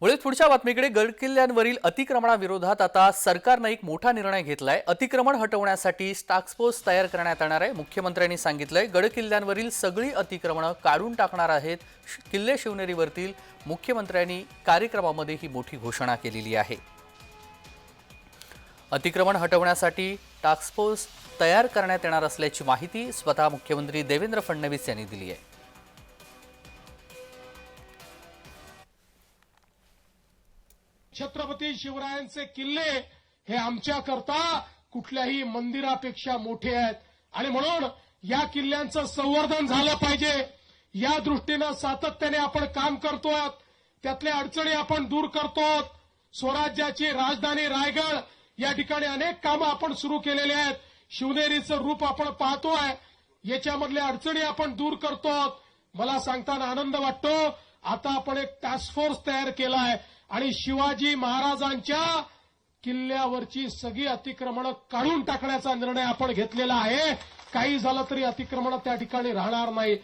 वळीत पुढच्या बातमीकडे गडकिल्ल्यांवरील अतिक्रमणाविरोधात आता सरकारनं एक मोठा निर्णय घेतलाय. अतिक्रमण हटवण्यासाठी टास्क फोर्स तयार करण्यात येणार आहे. मुख्यमंत्र्यांनी सांगितलंय गडकिल्ल्यांवरील सगळी अतिक्रमणं काढून टाकणार आहेत श- किल्ले शिवनेरीवरतील मुख्यमंत्र्यांनी कार्यक्रमामध्ये ही मोठी घोषणा केलेली आहे. अतिक्रमण हटवण्यासाठी टास्क फोर्स तयार करण्यात येणार असल्याची माहिती स्वतः मुख्यमंत्री देवेंद्र फडणवीस यांनी दिली आहे. छत्रपती शिवरायांचे किल्ले हे आमच्याकरता कुठल्याही मंदिरापेक्षा मोठे आहेत. आणि म्हणून या किल्ल्यांचं संवर्धन झालं पाहिजे. या दृष्टीनं सातत्याने आपण काम करतोय त्यातल्या अडचणी आपण दूर करतो स्वराज्याची राजधानी रायगड या ठिकाणी अनेक कामं आपण सुरू केलेली आहेत. शिवनेरीचं रूप आपण पाहतोय. याच्यामधल्या अडचणी आपण दूर करतो मला सांगताना आनंद वाटतो. आता आपण एक टास्क फोर्स तयार केलाय आणि शिवाजी महाराजांच्या किल्ल्यावरची सगळी अतिक्रमणं काढून टाकण्याचा निर्णय आपण घेतलेला आहे. काही झालं तरी अतिक्रमण त्या ठिकाणी राहणार नाही.